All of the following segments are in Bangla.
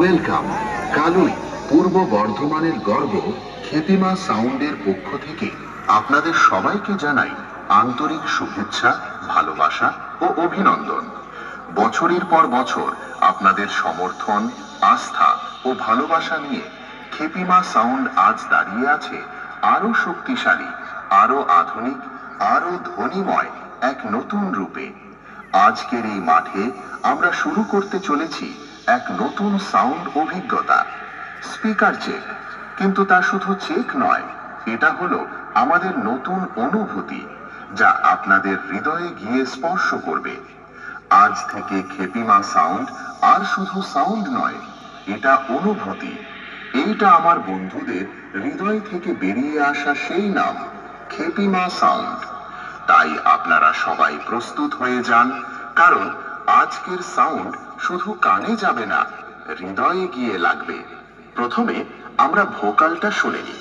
ওয়েলকাম। কালুই, পূর্ব বর্ধমানের গর্ব খেপিমা সাউন্ডের পক্ষ থেকে আপনাদের সবাইকে জানাই আন্তরিক শুভেচ্ছা, ভালোবাসা ও অভিনন্দন। বছরের পর বছর আপনাদের সমর্থন, আস্থা ও ভালোবাসা নিয়ে খেপিমা সাউন্ড আজ দাঁড়িয়ে আছে আরও শক্তিশালী আরও আধুনিক আরও ধ্বনিময় এক নতুন রূপে। আজকের এই মাঠে আমরা শুরু করতে চলেছি এক নতুন সাউন্ড অভিজ্ঞতা। স্পিকার চেক কিন্তু তা শুধু চেক নয়, এটা হলো আমাদের নতুন অনুভূতি, যা আপনাদের হৃদয়ে গিয়ে স্পর্শ করবে। আজ থেকে খেপিমা সাউন্ড আর শুধু সাউন্ড নয়, এটা অনুভূতি। এইটা আমার বন্ধুদের হৃদয় থেকে বেরিয়ে আসা সেই নাম, খেপিমা সাউন্ড তাই আপনারা সবাই প্রস্তুত হয়ে যান, কারণ আজকের সাউন্ড শুধু কানে যাবে না হৃদয়ে গিয়ে লাগবে। প্রথমে আমরা ভোকালটা শুনে নিই।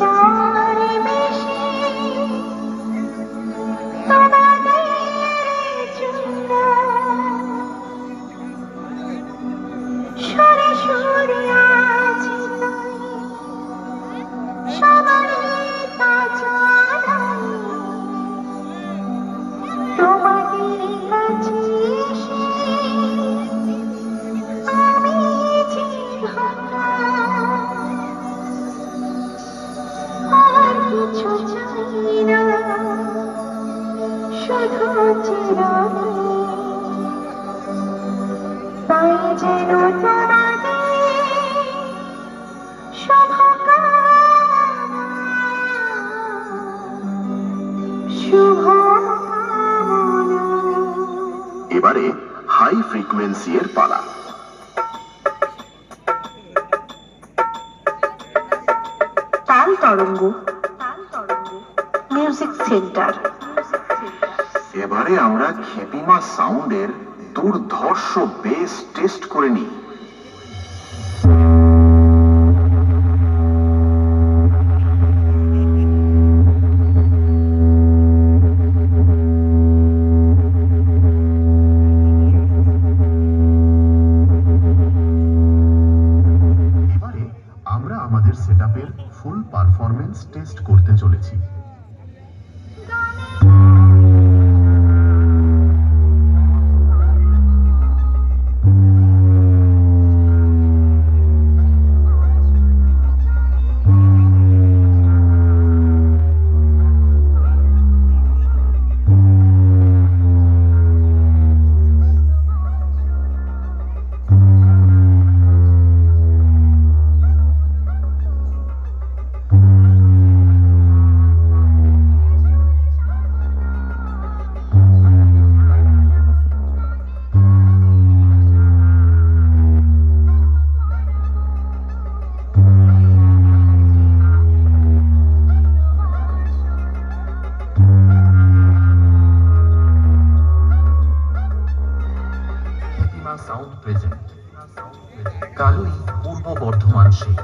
সরে তাই যেন এবারে হাই ফ্রিকোয়েন্সি এর পালা। তাল তরঙ্গ। তাল তরঙ্গ। মিউজিক সেন্টার এবারে আমরা খেপিমা সাউন্ডের দুর্ধর্ষ বেস টেস্ট করে নিই। আমাদের সেটআপের ফুল পারফরমেন্স টেস্ট করতে চলেছি। সাউন্ড প্রেজেন্ট কালুই পূর্ব বর্ধমান সেই